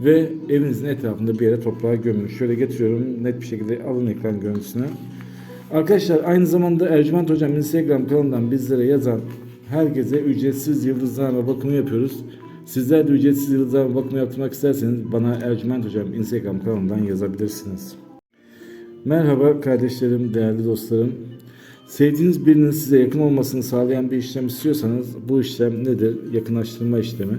ve evinizin etrafında bir yere toprağa gömün. Şöyle getiriyorum net bir şekilde alın ekran görüntüsünü. Arkadaşlar aynı zamanda Ercüment Hocam Instagram kanalından bizlere yazan herkese ücretsiz yıldızlarla bakımı yapıyoruz. Sizler de ücretsiz yıldızlarla bakımı yaptırmak isterseniz bana Ercüment Hocam Instagram kanalından yazabilirsiniz. Merhaba kardeşlerim, değerli dostlarım. Sevdiğiniz birinin size yakın olmasını sağlayan bir işlem istiyorsanız bu işlem nedir? Yakınlaştırma işlemi.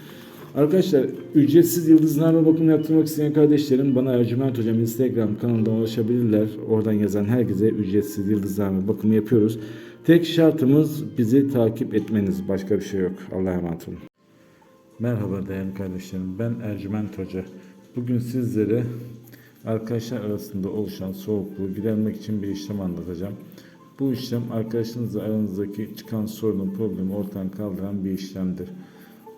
Arkadaşlar ücretsiz yıldızlarla bakım yaptırmak isteyen kardeşlerim bana Ercüment Hocam Instagram kanalından ulaşabilirler. Oradan yazan herkese ücretsiz yıldızlarla bakımı yapıyoruz. Tek şartımız bizi takip etmeniz. Başka bir şey yok. Allah'a emanet olun. Merhaba değerli kardeşlerim. Ben Ercüment Hoca. Bugün sizlere arkadaşlar arasında oluşan soğukluğu gidermek için bir işlem anlatacağım. Bu işlem arkadaşınızla aranızdaki çıkan sorunun problemi ortadan kaldıran bir işlemdir.